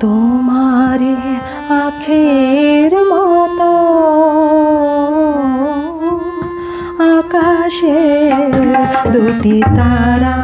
তোমারে আখের মতো আকাশে দুটি তারা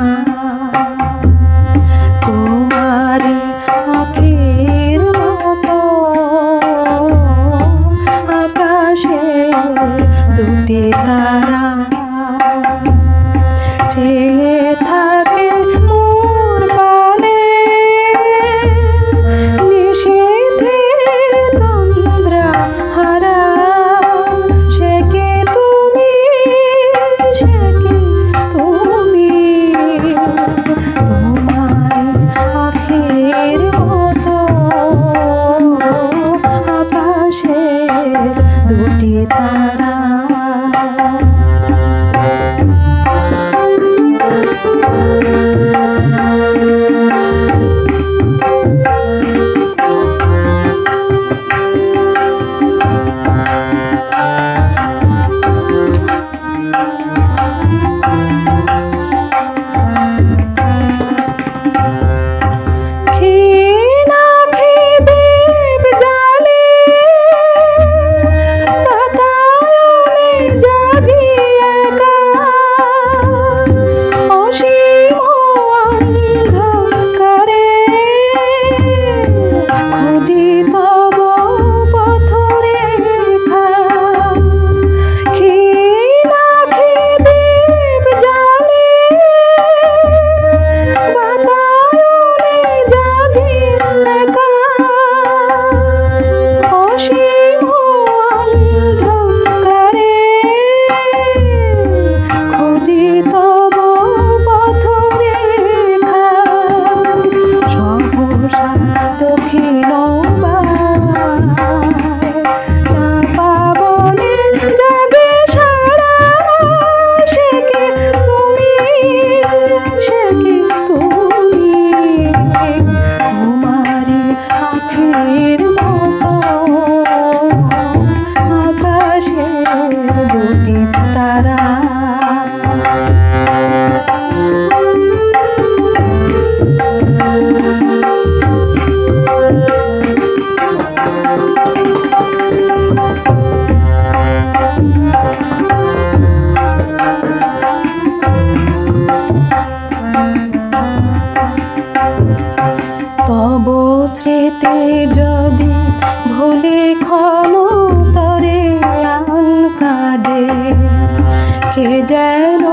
কে যেন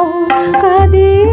কাঁদি